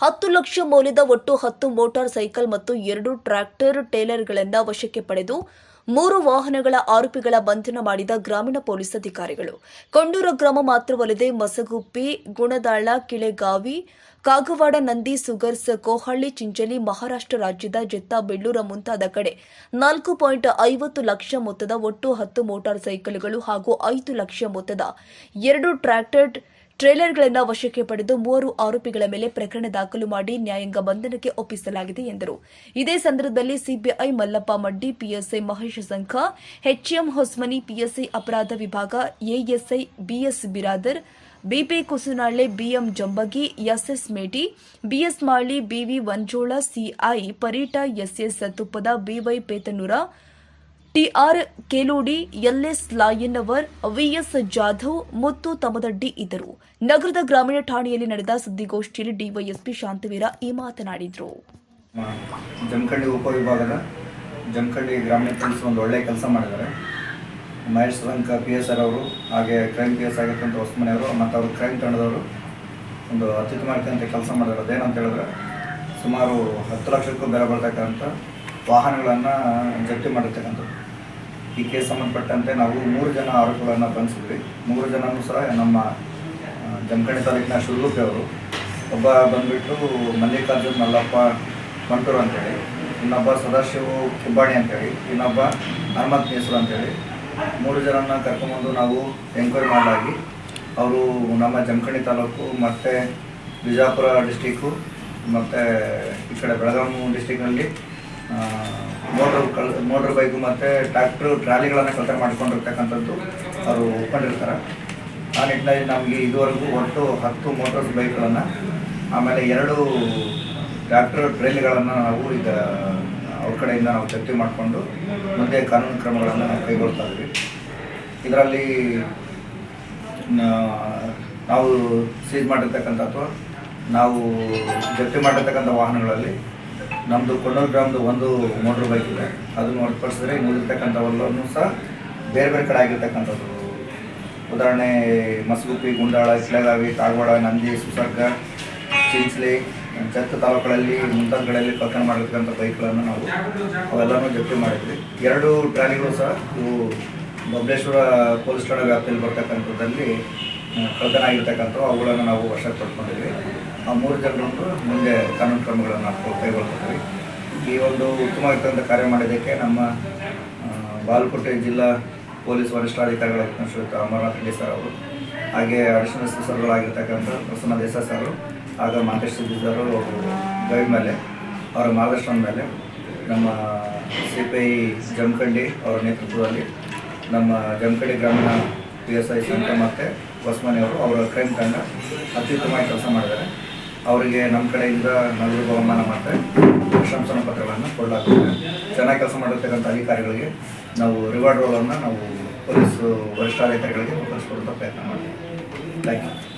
ಹತ್ತು ಲಕ್ಷ ಮೌಲ್ಯದ ಒಟ್ಟು ಹತ್ತು ಮೋಟಾರ್ ಸೈಕಲ್ ಮತ್ತು ಎರಡು ಟ್ರ್ಯಾಕ್ಟರ್ ಟೇಲರ್ಗಳನ್ನು ವಶಕ್ಕೆ ಪಡೆದು ಮೂರು ವಾಹನಗಳ ಆರೋಪಿಗಳ ಬಂಧನ ಮಾಡಿದ ಗ್ರಾಮೀಣ ಪೊಲೀಸ್ ಅಧಿಕಾರಿಗಳು. ಕೊಂಡೂರ ಗ್ರಾಮ ಮಾತ್ರವಲ್ಲದೆ ಮಸಗುಪ್ಪಿ, ಗುಣದಾಳ, ಕಿಳೆಗಾವಿ, ಕಾಗವಾಡ, ನಂದಿ, ಸುಗರ್ಸ್, ಕೋಹಳ್ಳಿ, ಚಿಂಚಲಿ, ಮಹಾರಾಷ್ಟ್ರ ರಾಜ್ಯದ ಜೆತ್ತ, ಬೆಳ್ಳೂರ ಮುಂತಾದ ಕಡೆ ನಾಲ್ಕು ಪಾಯಿಂಟ್ ಐವತ್ತು ಲಕ್ಷ ಮೊತ್ತದ ಒಟ್ಟು ಹತ್ತು ಮೋಟಾರ್ ಸೈಕಲ್ಗಳು ಹಾಗೂ ಐದು ಲಕ್ಷ ಮೊತ್ತದ ಎರಡು ಟ್ರ್ಯಾಕ್ಟರ್ ಟ್ರೇಲರ್ಗಳನ್ನು ವಶಕ್ಕೆ ಪಡೆದು ಮೂವರು ಆರೋಪಿಗಳ ಮೇಲೆ ಪ್ರಕರಣ ದಾಖಲು ಮಾಡಿ ನ್ಯಾಯಾಂಗ ಬಂಧನಕ್ಕೆ ಒಪ್ಪಿಸಲಾಗಿದೆ ಎಂದರು. ಇದೇ ಸಂದರ್ಭದಲ್ಲಿ CBI Mallappa Maddi, PSI Mahesh Sankha, HM Hosmani, PSI ಅಪರಾಧ ವಿಭಾಗ, ASI BS Biradar, BP Kusunale BM Jambagi, SS Meti, BS Mali BV Vanjola CI Parita, SS Tuppad, BY Petanur TR Kelodi, LS Layannavar VS Jadhav Muttu Tamadaddi ಇದ್ದರು. ನಗರದ ಗ್ರಾಮೀಣ ಠಾಣೆಯಲ್ಲಿ ನಡೆದ ಸುದ್ದಿಗೋಷ್ಠಿಯಲ್ಲಿ DYSP Shantaveera ಈ ಮಾತನಾಡಿದರು. ಜಮಖಂಡಿ ಉಪವಿಭಾಗದ ಜಮಖಂಡಿ ಗ್ರಾಮೀಣ ಪೊಲೀಸ್ ಒಂದು ಒಳ್ಳೆಯ ಕೆಲಸ ಮಾಡಿದ್ದಾರೆ. ಮಹೇಶ್ ಸಂಕ ಪಿ ಎಸ್ ಆರ್ ಅವರು ಹಾಗೆ ಕ್ರೈಮ್ ಪಿ ಎಸ್ ಆಗಿರ್ತಕ್ಕಂಥ ಹೊಸಮನೆಯವರು ಮತ್ತು ಅವರು ಕ್ರೈಮ್ ತಂಡದವರು ಒಂದು ಅತ್ಯುತ್ತಮ ಕೆಲಸ ಮಾಡಿದ್ದಾರೆ. ಅದೇನಂತ ಹೇಳಿದ್ರೆ ಸುಮಾರು ಹತ್ತು ಲಕ್ಷಕ್ಕೂ ಬೆಲೆ ಬರ್ತಕ್ಕಂಥ ವಾಹನಗಳನ್ನು ಜಪ್ತಿ ಮಾಡಿರ್ತಕ್ಕಂಥದ್ದು. ಈ ಕೇಸ್ ಸಂಬಂಧಪಟ್ಟಂತೆ ನಾವು ಮೂರು ಜನ ಆರೋಪಿಗಳನ್ನು ಬಂಧಿಸಿದ್ವಿ. ಮೂರು ಜನನೂ ಸಹ ನಮ್ಮ ಜಮಖಂಡಿ ತಾಲೂಕಿನ ಶುರುಪಿ ಅವರು. ಒಬ್ಬ ಬಂದ್ಬಿಟ್ಟು ಮಲ್ಲಿಕಾರ್ಜುನ್ ಮಲ್ಲಪ್ಪ ಮಂಟೂರು ಅಂತೇಳಿ, ಇನ್ನೊಬ್ಬ ಸದಾಶಿವ ಕಿಬ್ಬಾಣಿ ಅಂತೇಳಿ, ಇನ್ನೊಬ್ಬ ಹನುಮಂತ್ ಮೇಸರು ಅಂತೇಳಿ. ಮೂರು ಜನನ ಕರ್ಕೊಂಬಂದು ನಾವು ಎಂಕ್ವೈರಿ ಮಾಡಲಾಗಿ ಅವರು ನಮ್ಮ ಜಮಖಂಡಿ ತಾಲೂಕು ಮತ್ತು ಬಿಜಾಪುರ ಡಿಸ್ಟಿಕ್ಕು ಮತ್ತು ಈ ಕಡೆ ಬೆಳಗಾವಿ ಡಿಸ್ಟಿಕ್ನಲ್ಲಿ ಮೋಟ್ರ್ ಕಳ್ ಮೋಟ್ರ್ ಬೈಕು ಮತ್ತು ಟ್ರ್ಯಾಕ್ಟ್ರು ಟ್ರಾಲಿಗಳನ್ನು ಕಲ್ತರ್ ಮಾಡ್ಕೊಂಡಿರ್ತಕ್ಕಂಥದ್ದು ಅವರು ಒಪ್ಕೊಂಡಿರ್ತಾರೆ. ಆ ನಿಟ್ಟಿನಲ್ಲಿ ನಮಗೆ ಇದುವರೆಗೂ ಒಟ್ಟು ಹತ್ತು ಮೋಟರ್ ಬೈಕ್ಗಳನ್ನು ಆಮೇಲೆ ಎರಡು ಟ್ರ್ಯಾಕ್ಟರ್ ಟ್ರೈಲ್ಗಳನ್ನು ನಾವು ಈಗ ಅವ್ರ ಕಡೆಯಿಂದ ನಾವು ಚರ್ಚೆ ಮಾಡಿಕೊಂಡು ಮುಂದೆ ಕಾನೂನು ಕ್ರಮಗಳನ್ನು ಕೈಗೊಳ್ತಾ ಇದ್ವಿ. ಇದರಲ್ಲಿ ನಾವು ಸೀಜ್ ಮಾಡಿರ್ತಕ್ಕಂಥ ಅಥವಾ ನಾವು ಜಪ್ತಿ ಮಾಡಿರ್ತಕ್ಕಂಥ ವಾಹನಗಳಲ್ಲಿ ನಮ್ಮದು ಕೊಂಡೂರು ಗ್ರಾಮದ ಒಂದು ಮೋಟ್ರ್ ಬೈಕ್ ಇದೆ. ಅದನ್ನು ಹೊರತುಪಡಿಸಿದ್ರೆ ಉಳಿದಿರ್ತಕ್ಕಂಥವೆಲ್ಲವೂ ಸಹ ಬೇರೆ ಬೇರೆ ಕಡೆ ಆಗಿರ್ತಕ್ಕಂಥದ್ದು. ಉದಾಹರಣೆ, ಮಸಗುಪ್ಪಿ, ಗುಂಡಾಳ, ಕಿಳಗಾವಿ ಕಾಗವಾಡ ನಂದಿ, ಸುಸರ್ಗ, ಚಿಂಚ್ಲಿ ಜತ್ತ ತಾಲೂಕುಗಳಲ್ಲಿ, ಮುಂತಾದಗಳಲ್ಲಿ ಕಳ್ತನ ಮಾಡಿರ್ತಕ್ಕಂಥ ಬೈಕ್ಗಳನ್ನು ನಾವು ಅವೆಲ್ಲನೂ ಜಪ್ತಿ ಮಾಡಿದ್ವಿ. ಎರಡು ಟ್ರಾಲಿಗಳು ಸಹ ಇವು ಬಬ್ಲೇಶ್ವರ ಪೊಲೀಸ್ ಠಾಣೆ ವ್ಯಾಪ್ತಿಯಲ್ಲಿ ಬರ್ತಕ್ಕಂಥದ್ದಲ್ಲಿ ಕಳ್ತನ ಅವುಗಳನ್ನು ನಾವು ವಶಕ್ಕೆ ಪಡ್ಕೊಂಡಿದ್ವಿ ಆ ಮೂರು ಕರ್ಕೊಂಡು ಮುಂದೆ ಕಾನೂನು ಕ್ರಮಗಳನ್ನು ನಾವು ಈ ಒಂದು ಉತ್ತಮವಾಗಿರ್ತಕ್ಕಂಥ ಕಾರ್ಯ ಮಾಡಿದ್ದಕ್ಕೆ ನಮ್ಮ ಬಾಲಕೋಟೆ ಜಿಲ್ಲಾ ಪೊಲೀಸ್ ವರಿಷ್ಠಾಧಿಕಾರಿಗಳ ಶ್ರೀಯುತ ಅಮರನಾಥ್ ಸರ್ ಅವರು, ಹಾಗೆ ಅಡಿಷನಲ್ ಸರ್ಗಳಾಗಿರ್ತಕ್ಕಂಥ ಪ್ರಸನ್ನ ದೇಸಾಯಿ ಸರ್ ಆಗ ಮಾತೇಶ್ ಸರ್ ಗೈಡ್ ಮೇಲೆ, ಅವರ ಮಾರ್ಗದರ್ಶನದ ಮೇಲೆ ನಮ್ಮ ಸಿ ಪಿ ಐ ಜಮಖಂಡಿ ಅವರ ನೇತೃತ್ವದಲ್ಲಿ ನಮ್ಮ ಜಮಖಂಡಿ ಗ್ರಾಮೀಣ ಪಿ ಎಸ್ ಐ ಸಂತ ಮತ್ತು ಹೊಸ್ಮನಿ ಅವರು ಅವರ ಕ್ರೈಮ್ ತಂಡ ಅತ್ಯುತ್ತಮವಾಗಿ ಕೆಲಸ ಮಾಡಿದ್ದಾರೆ. ಅವರಿಗೆ ನಮ್ಮ ಕಡೆಯಿಂದ ನಗರ ಬಹುಮಾನ ಮತ್ತು ಪ್ರಶಂಸನಾ ಪತ್ರಗಳನ್ನು ಕೊಡಲಾಗ್ತದೆ ಚೆನ್ನಾಗಿ ಕೆಲಸ ಮಾಡಿರ್ತಕ್ಕಂಥ ಅಧಿಕಾರಿಗಳಿಗೆ ನಾವು ರಿವಾರ್ಡ್ ರೋಲನ್ನು ನಾವು ಪೊಲೀಸ್ ವರಿಷ್ಠಾಧಿಕಾರಿಗಳಿಗೆ ಕಳಿಸ್ಕೊಡುವಂಥ ಪ್ರಯತ್ನ ಮಾಡ್ತೀವಿ. Thank you